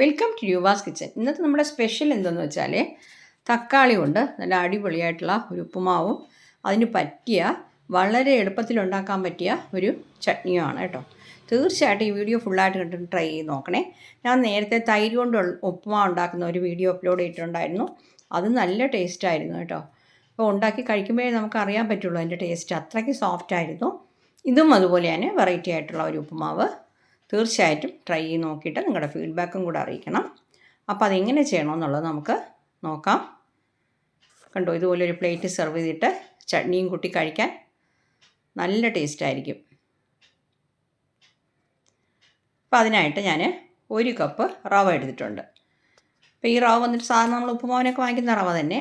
Welcome to യുവാസ് kitchen ഇന്നത്തെ നമ്മുടെ special എന്തെന്ന് വെച്ചാൽ തക്കാളി കൊണ്ട് നല്ല അടിപൊളിയായിട്ടുള്ള ഒരു ഉപ്പുമാവും അതിന് പറ്റിയ വളരെ എളുപ്പത്തിൽ ഉണ്ടാക്കാൻ പറ്റിയ ഒരു ചട്നിയുമാണ് കേട്ടോ. തീർച്ചയായിട്ടും ഈ വീഡിയോ ഫുള്ളായിട്ട് കണ്ടിട്ട് ട്രൈ ചെയ്ത് നോക്കണേ. ഞാൻ നേരത്തെ തൈര് കൊണ്ട് ഉപ്പുമാവ് ഉണ്ടാക്കുന്ന ഒരു വീഡിയോ അപ്ലോഡ് ചെയ്തിട്ടുണ്ടായിരുന്നു. അത് നല്ല ടേസ്റ്റ് ആയിരുന്നു കേട്ടോ. അപ്പോൾ ഉണ്ടാക്കി കഴിക്കുമ്പോഴേ നമുക്ക് അറിയാൻ പറ്റുള്ളൂ അതിന്റെ ടേസ്റ്റ് അത്രയ്ക്ക് സോഫ്റ്റ് ആയിരുന്നു. ഇതും അതുപോലെ തന്നെ വെറൈറ്റി ആയിട്ടുള്ള ഒരു ഉപ്പുമാവ്. തീർച്ചയായിട്ടും ട്രൈ ചെയ്ത് നോക്കിയിട്ട് നിങ്ങളുടെ ഫീഡ്ബാക്കും കൂടെ അറിയിക്കണം. അപ്പോൾ അതെങ്ങനെ ചെയ്യണമെന്നുള്ളത് നമുക്ക് നോക്കാം. കണ്ടോ ഇതുപോലെ ഒരു പ്ലേറ്റ് സെർവ് ചെയ്തിട്ട് ചട്നിയും കൂട്ടി കഴിക്കാൻ നല്ല ടേസ്റ്റ് ആയിരിക്കും. അപ്പോൾ അതിനായിട്ട് ഞാൻ ഒരു കപ്പ് റവ എടുത്തിട്ടുണ്ട്. അപ്പോൾ ഈ റവ വന്നിട്ട് സാധാരണ നമ്മൾ ഉപ്പുമാവിനൊക്കെ വാങ്ങിക്കുന്ന റവ തന്നെ.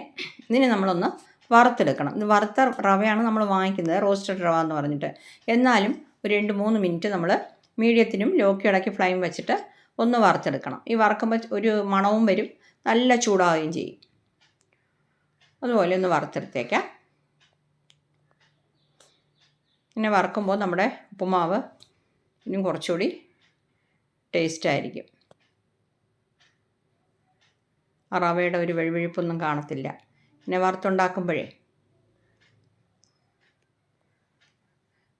ഇതിനെ നമ്മളൊന്ന് വറുത്തെടുക്കണം. ഇത് വറുത്ത റവയാണ് നമ്മൾ വാങ്ങിക്കുന്നത് റോസ്റ്റഡ് റവ എന്ന് പറഞ്ഞിട്ട്. എന്നാലും ഒരു രണ്ട് മൂന്ന് മിനിറ്റ് നമ്മൾ മീഡിയത്തിനും ലോക്കി ഇടയ്ക്ക് ഫ്ലെയിം വെച്ചിട്ട് ഒന്ന് വറുത്തെടുക്കണം. ഈ വറക്കുമ്പോൾ ഒരു മണവും വരും. നല്ല ചൂടാവുകയും ചെയ്യും. അതുപോലെ ഒന്ന് വറുത്തെടുത്തേക്കാം. പിന്നെ വറക്കുമ്പോൾ നമ്മുടെ ഉപ്പുമാവ് ഇനിയും കുറച്ചുകൂടി ടേസ്റ്റായിരിക്കും ആ റവയുടെ ഒരു വെഴുവെഴുപ്പൊന്നും കാണത്തില്ല. പിന്നെ വറുത്തുണ്ടാക്കുമ്പോഴേ.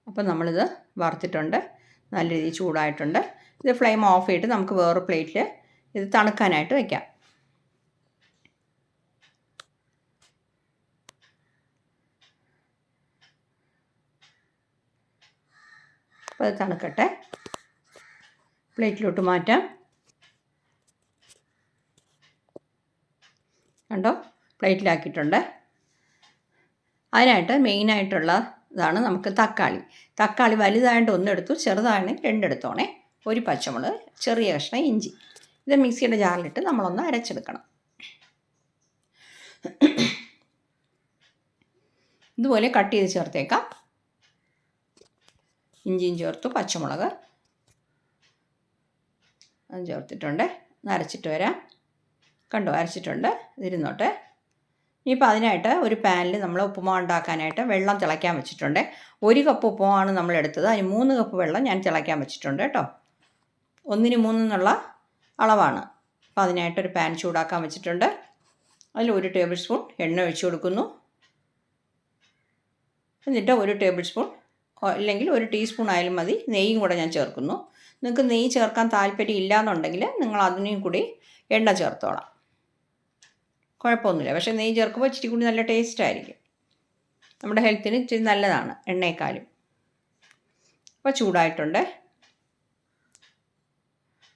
അപ്പം നമ്മളിത് വറുത്തിട്ടുണ്ട്. നല്ല രീതിയിൽ ചൂടായിട്ടുണ്ട്. ഇത് ഫ്ലെയിം ഓഫ് ചെയ്തിട്ട് നമുക്ക് വേറൊരു പ്ലേറ്റിൽ ഇത് തണുക്കാനായിട്ട് വയ്ക്കാം അപ്പോൾ അത് തണുക്കട്ടെ. പ്ലേറ്റിലോട്ട് മാറ്റാം. കണ്ടോ? പ്ലേറ്റിലാക്കിയിട്ടുണ്ട്. അതിനായിട്ട് മെയിനായിട്ടുള്ള ഇതാണ് നമുക്ക് തക്കാളി. തക്കാളി വലുതായിട്ട് ഒന്നെടുത്തു ചെറുതായിട്ട് രണ്ടെടുത്തോണേ. ഒരു പച്ചമുളക് ചെറിയ കഷ്ണം ഇഞ്ചി. ഇത് മിക്സിയുടെ ജാറിലിട്ട് നമ്മളൊന്ന് അരച്ചെടുക്കണം. ഇതുപോലെ കട്ട് ചെയ്ത് ചേർത്തേക്കാം. ഇഞ്ചിയും ചേർത്തു പച്ചമുളക്. അത് ചേർത്തിട്ടുണ്ട്. അരച്ചിട്ട് വരാം. കണ്ടോ അരച്ചിട്ടുണ്ട്. ഇതിരുന്നോട്ടെ. ഇനിയിപ്പോൾ അതിനായിട്ട് ഒരു പാനിൽ നമ്മൾ ഉപ്പുമാവ് ഉണ്ടാക്കാനായിട്ട് വെള്ളം തിളയ്ക്കാൻ വെച്ചിട്ടുണ്ട്. ഒരു കപ്പ് ഉപ്പുമാവാണ് നമ്മൾ എടുത്തത്. അതിന് മൂന്ന് കപ്പ് വെള്ളം ഞാൻ തിളയ്ക്കാൻ വെച്ചിട്ടുണ്ട് കേട്ടോ. ഒന്നിന് മൂന്നെന്നുള്ള അളവാണ്. അപ്പോൾ അതിനായിട്ടൊരു പാൻ ചൂടാക്കാൻ വെച്ചിട്ടുണ്ട്. അതിൽ ഒരു ടേബിൾ സ്പൂൺ എണ്ണ ഒഴിച്ചു കൊടുക്കുന്നു. എന്നിട്ട് ഒരു ടേബിൾ സ്പൂൺ അല്ലെങ്കിൽ ഒരു ടീസ്പൂൺ ആയാലും മതി. നെയ്യും കൂടെ ഞാൻ ചേർക്കുന്നു. നിങ്ങൾക്ക് നെയ്യ് ചേർക്കാൻ താല്പര്യം ഇല്ലാന്നുണ്ടെങ്കിൽ നിങ്ങൾ അതിനെയും കൂടി എണ്ണ ചേർത്തോളാം. കുഴപ്പമൊന്നുമില്ല. പക്ഷേ നെയ്യ് ചേർക്കുമ്പോൾ ഇച്ചിരി കൂടി നല്ല ടേസ്റ്റ് ആയിരിക്കും നമ്മുടെ ഹെൽത്തിന് ഇച്ചിരി നല്ലതാണ് എണ്ണയെക്കാളും. അപ്പോൾ ചൂടായിട്ടുണ്ട്.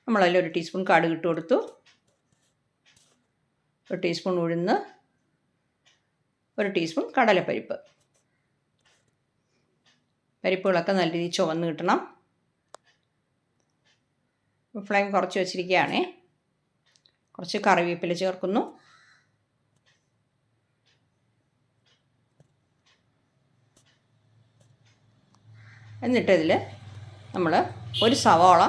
നമ്മളതിൽ ഒരു ടീസ്പൂൺ കാട് ഇട്ട് കൊടുത്തു. ഒരു ടീസ്പൂൺ ഉഴുന്ന്. ഒരു ടീസ്പൂൺ കടലപ്പരിപ്പ്. പരിപ്പുകളൊക്കെ നല്ല രീതിയിൽ ചുവന്ന് കിട്ടണം. ഫ്ലെയിം കുറച്ച് വെച്ചിരിക്കുകയാണേ. കുറച്ച് കറിവേപ്പില ചേർക്കുന്നു. എന്നിട്ടിതിൽ നമ്മൾ ഒരു സവാള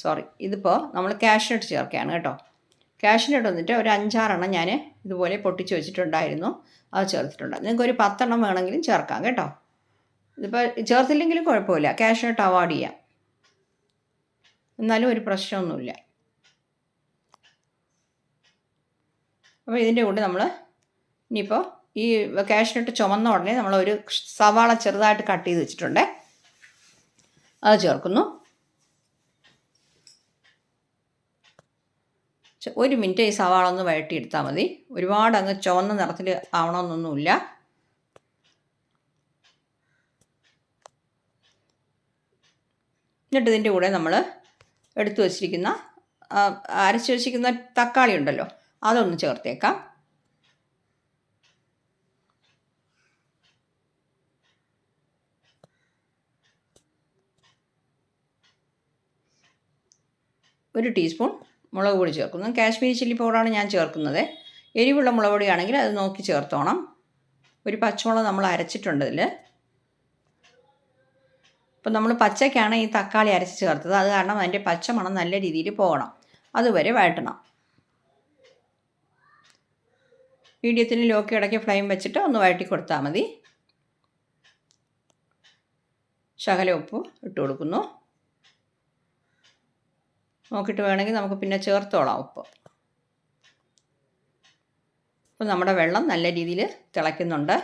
സോറി ഇതിപ്പോൾ നമ്മൾ കാഷ്നട്ട് ചേർക്കുകയാണ് കേട്ടോ. കാഷ്നട്ട് വന്നിട്ട് ഒരു അഞ്ചാറെണ്ണം ഞാൻ ഇതുപോലെ പൊട്ടിച്ച് വെച്ചിട്ടുണ്ടായിരുന്നു. അത് ചേർത്തിട്ടുണ്ട്. നിങ്ങൾക്ക് ഒരു പത്തെണ്ണം വേണമെങ്കിലും ചേർക്കാം കേട്ടോ. ഇതിപ്പോൾ ചേർത്തില്ലെങ്കിലും കുഴപ്പമില്ല. കാഷ്നട്ട് അവാർഡ് ചെയ്യാം. എന്നാലും ഒരു പ്രശ്നമൊന്നുമില്ല. അപ്പോൾ ഇതിന്റെ കൂടെ നമ്മൾ ഇനിയിപ്പോൾ ഈ കാഷ്നട്ട് ചുമന്ന ഉടനെ നമ്മളൊരു സവാള ചെറുതായിട്ട് കട്ട് ചെയ്ത് വെച്ചിട്ടുണ്ടേ. അത് ചേർക്കുന്നു. ഒരു മിനിറ്റ് ഈ സവാള ഒന്ന് വഴട്ടിയെടുത്താൽ മതി. ഒരുപാട് അങ്ങ് ചുവന്ന നിറത്തിൽ ആവണമെന്നൊന്നുമില്ല എന്നിട്ട് ഇതിന്റെ കൂടെ നമ്മൾ എടുത്തു വച്ചിരിക്കുന്ന അരച്ചു വച്ചിരിക്കുന്ന തക്കാളി ഉണ്ടല്ലോ അതൊന്ന് ചേർത്തേക്കാം. ഒരു ടീസ്പൂൺ മുളക് പൊടി ചേർക്കുന്നു. കാശ്മീരി ചില്ലി പൗഡറാണ് ഞാൻ ചേർക്കുന്നത്. എരിവുള്ള മുളക് പൊടിയാണെങ്കിൽ അത് നോക്കി ചേർത്തോണം. ഒരു പച്ചമുളക് നമ്മൾ അരച്ചിട്ടുണ്ട് ഇതിൽ അപ്പം നമ്മൾ പച്ചയ്ക്കാണ് ഈ തക്കാളി അരച്ച് ചേർത്തത്. അത് കാരണം അതിന്റെ പച്ചമണം നല്ല രീതിയിൽ പോകണം. അതുവരെ വഴറ്റണം. മീഡിയത്തിന് ലോക്കി ഇടയ്ക്ക് ഫ്ലെയിം വെച്ചിട്ട് ഒന്ന് വഴറ്റി കൊടുത്താൽ മതി. ശകല ഉപ്പ് ഇട്ട് കൊടുക്കുന്നു. നോക്കിയിട്ട് വേണമെങ്കിൽ നമുക്ക് പിന്നെ ചേർത്തോളാം ഉപ്പ്. അപ്പം നമ്മുടെ വെള്ളം നല്ല രീതിയിൽ തിളയ്ക്കുന്നുണ്ട്.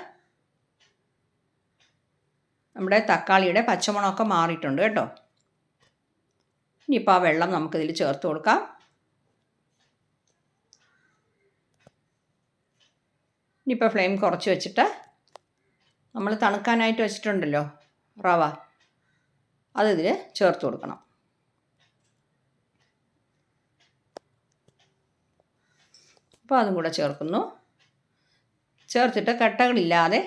നമ്മുടെ തക്കാളിയുടെ പച്ചമുളകൊക്കെ മാറിയിട്ടുണ്ട് കേട്ടോ. ഇനിയിപ്പോൾ ആ വെള്ളം നമുക്കിതിൽ ചേർത്ത് കൊടുക്കാം. ഇനിയിപ്പോൾ ഫ്ലെയിം കുറച്ച് വെച്ചിട്ട് നമ്മൾ തണുക്കാനായിട്ട് വെച്ചിട്ടുണ്ടല്ലോ റവ. അതിതിൽ ചേർത്ത് കൊടുക്കണം. അപ്പോൾ അതും കൂടെ ചേർക്കുന്നു. ചേർത്തിട്ട് കട്ടകളില്ലാതെ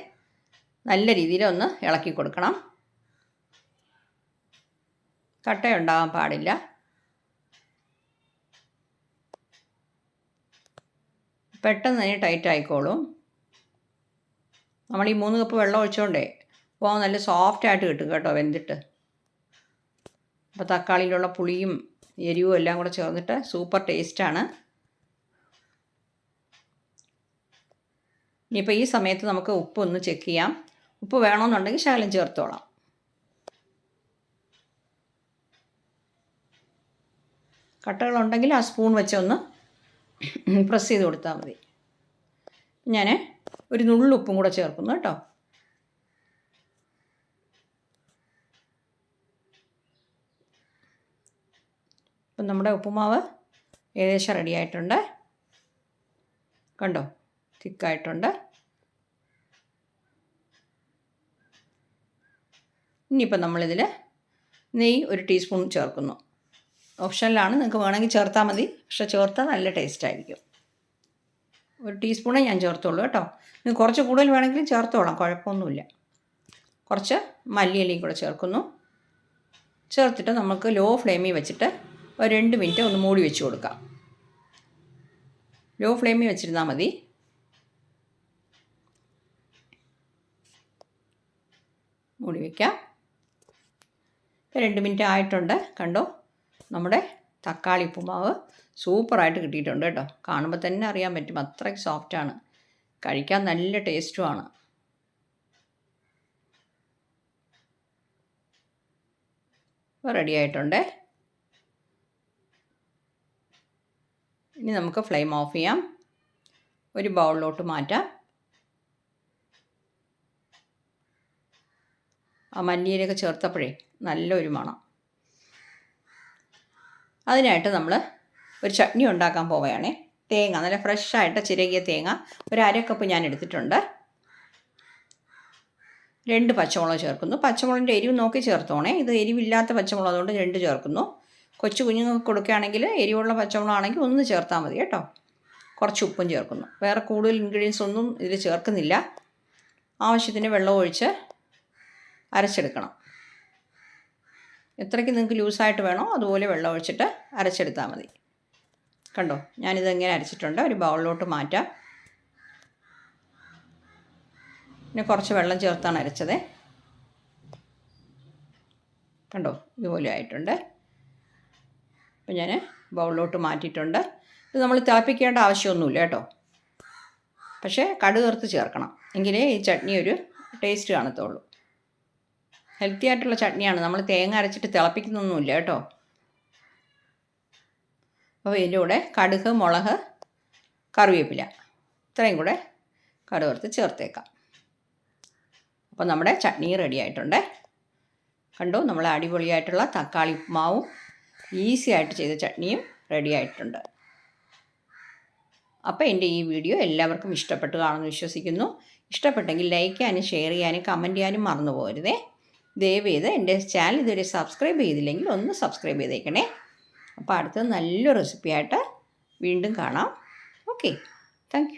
നല്ല രീതിയിൽ ഒന്ന് ഇളക്കി കൊടുക്കണം. കട്ടയുണ്ടാകാൻ പാടില്ല. പെട്ടെന്ന് തന്നെ ടൈറ്റ് ആയിക്കോളും. നമ്മൾ ഈ മൂന്ന് കപ്പ് വെള്ളം ഒഴിച്ചുകൊണ്ടേ അപ്പോൾ നല്ല സോഫ്റ്റ് ആയിട്ട് കിട്ടും കേട്ടോ വെന്തിട്ട്. അപ്പോൾ തക്കാളിയിലുള്ള പുളിയും എരിവും എല്ലാം കൂടെ ചേർന്നിട്ട് സൂപ്പർ ടേസ്റ്റാണ് ഇനിയിപ്പോൾ ഈ സമയത്ത് നമുക്ക് ഉപ്പ് ഒന്ന് ചെക്ക് ചെയ്യാം. ഉപ്പ് വേണമെന്നുണ്ടെങ്കിൽ ശകലം ചേർത്തോളാം. കട്ടകളുണ്ടെങ്കിൽ ആ സ്പൂൺ വെച്ചൊന്ന് പ്രസ് ചെയ്ത് കൊടുത്താൽ മതി. ഞാൻ ഒരു നുള്ളുപ്പും കൂടെ ചേർക്കുന്നു കേട്ടോ. ഇപ്പം നമ്മുടെ ഉപ്പുമാവ് ഏകദേശം റെഡി ആയിട്ടുണ്ട്. കണ്ടോ? തിക്കായിട്ടുണ്ട് ഇനിയിപ്പം നമ്മളിതിൽ നെയ്യ് ഒരു ടീസ്പൂൺ ചേർക്കുന്നു. ഓപ്ഷനിലാണ് നിങ്ങൾക്ക് വേണമെങ്കിൽ ചേർത്താൽ മതി. പക്ഷേ ചേർത്താൽ നല്ല ടേസ്റ്റ് ആയിരിക്കും ഒരു ടീസ്പൂണേ ഞാൻ ചേർത്തുള്ളൂ കേട്ടോ. നിങ്ങൾക്ക് കുറച്ച് കൂടുതൽ വേണമെങ്കിലും ചേർത്തോളാം കുഴപ്പമൊന്നുമില്ല. കുറച്ച് മല്ലിയിലയും കൂടെ ചേർക്കുന്നു. ചേർത്തിട്ട് നമുക്ക് ലോ ഫ്ലെയിമിൽ വെച്ചിട്ട് ഒരു രണ്ട് മിനിറ്റ് ഒന്ന് മൂടി വെച്ച് കൊടുക്കാം. ലോ ഫ്ലെയിമിൽ വെച്ചിരുന്നാൽ മതി. മൂടി വയ്ക്കാം രണ്ട് മിനിറ്റ് ആയിട്ടുണ്ട്. കണ്ടോ? നമ്മുടെ തക്കാളി ഉപ്പുമാവ് സൂപ്പറായിട്ട് കിട്ടിയിട്ടുണ്ട് കേട്ടോ. കാണുമ്പോൾ തന്നെ അറിയാൻ പറ്റും അത്രയ്ക്ക് സോഫ്റ്റാണ് കഴിക്കാൻ നല്ല ടേസ്റ്റുമാണ് റെഡി ആയിട്ടുണ്ട്. ഇനി നമുക്ക് ഫ്ലെയിം ഓഫ് ചെയ്യാം. ഒരു ബൗളിലോട്ട് മാറ്റാം. ആ മല്ലിയിലൊക്കെ ചേർത്തപ്പോഴേ നല്ലൊരു മണം. അതിനായിട്ട് നമ്മൾ ഒരു ചട്നി ഉണ്ടാക്കാൻ പോവുകയാണേ. തേങ്ങ നല്ല ഫ്രഷായിട്ട് ചിരകിയ തേങ്ങ. ഒരു അര കപ്പ് ഞാൻ എടുത്തിട്ടുണ്ട്. രണ്ട് പച്ചമുളക് ചേർക്കുന്നു. പച്ചമുളകിന്റെ എരിവ് നോക്കി ചേർത്തോണേ. ഇത് എരിവില്ലാത്ത പച്ചമുളക് അതുകൊണ്ട് രണ്ട് ചേർക്കുന്നു. കൊച്ചു കുഞ്ഞുങ്ങൾക്ക് കൊടുക്കുകയാണെങ്കിൽ എരിവുള്ള പച്ചമുളകാണെങ്കിൽ ഒന്ന് ചേർത്താൽ മതി കേട്ടോ. കുറച്ച് ഉപ്പും ചേർക്കുന്നു. വേറെ കൂടുതൽ ഇൻഗ്രീഡിയൻസ് ഒന്നും ഇതിൽ ചേർക്കുന്നില്ല. ആവശ്യത്തിന് വെള്ളം ഒഴിച്ച് അരച്ചെടുക്കണം. എത്രയ്ക്ക് നിങ്ങൾക്ക് ലൂസായിട്ട് വേണോ അതുപോലെ വെള്ളം ഒഴിച്ചിട്ട് അരച്ചെടുത്താൽ മതി. കണ്ടോ? ഞാനിത് എങ്ങനെ അരച്ചിട്ടുണ്ട്. ഒരു ബൗളിലോട്ട് മാറ്റാം. പിന്നെ കുറച്ച് വെള്ളം ചേർത്താണ് അരച്ചത്. കണ്ടോ? ഇതുപോലെ ആയിട്ടുണ്ട്. അപ്പം ഞാൻ ബൗളിലോട്ട് മാറ്റിയിട്ടുണ്ട്. ഇത് നമ്മൾ തിളപ്പിക്കേണ്ട ആവശ്യമൊന്നുമില്ല കേട്ടോ. പക്ഷേ കടുകേർത്ത് ചേർക്കണം. എങ്കിലേ ഈ ചട്നി ഒരു ടേസ്റ്റ് കാണത്തുള്ളൂ. ഹെൽത്തി ആയിട്ടുള്ള ചട്നിയാണ്. നമ്മൾ തേങ്ങ അരച്ചിട്ട് തിളപ്പിക്കുന്നൊന്നുമില്ല കേട്ടോ. അപ്പോൾ ഇതിന്റെ കൂടെ കടുക് മുളക് കറിവേപ്പില. ഇത്രയും കൂടെ കടുവർത്ത് ചേർത്തേക്കാം. അപ്പോൾ നമ്മുടെ ചട്നി റെഡി ആയിട്ടുണ്ട്. കണ്ടു? നമ്മൾ അടിപൊളിയായിട്ടുള്ള തക്കാളി ഉപ്പുമാവും ഈസി ആയിട്ട് ചെയ്ത ചട്നിയും റെഡി ആയിട്ടുണ്ട്. അപ്പോൾ എന്റെ ഈ വീഡിയോ എല്ലാവർക്കും ഇഷ്ടപ്പെട്ടു കാണുമെന്ന് വിശ്വസിക്കുന്നു. ഇഷ്ടപ്പെട്ടെങ്കിൽ ലൈക്ക് ചെയ്യാനും ഷെയർ ചെയ്യാനും കമന്റ് ചെയ്യാനും മറന്നു പോകരുതേ ദയവേത് എന്റെ ചാനൽ ഇതുവരെ സബ്സ്ക്രൈബ് ചെയ്തില്ലെങ്കിൽ ഒന്ന് സബ്സ്ക്രൈബ് ചെയ്തേക്കണേ. അപ്പോൾ അടുത്ത നല്ലൊരു റെസിപ്പിയായിട്ട് വീണ്ടും കാണാം. ഓക്കെ. താങ്ക്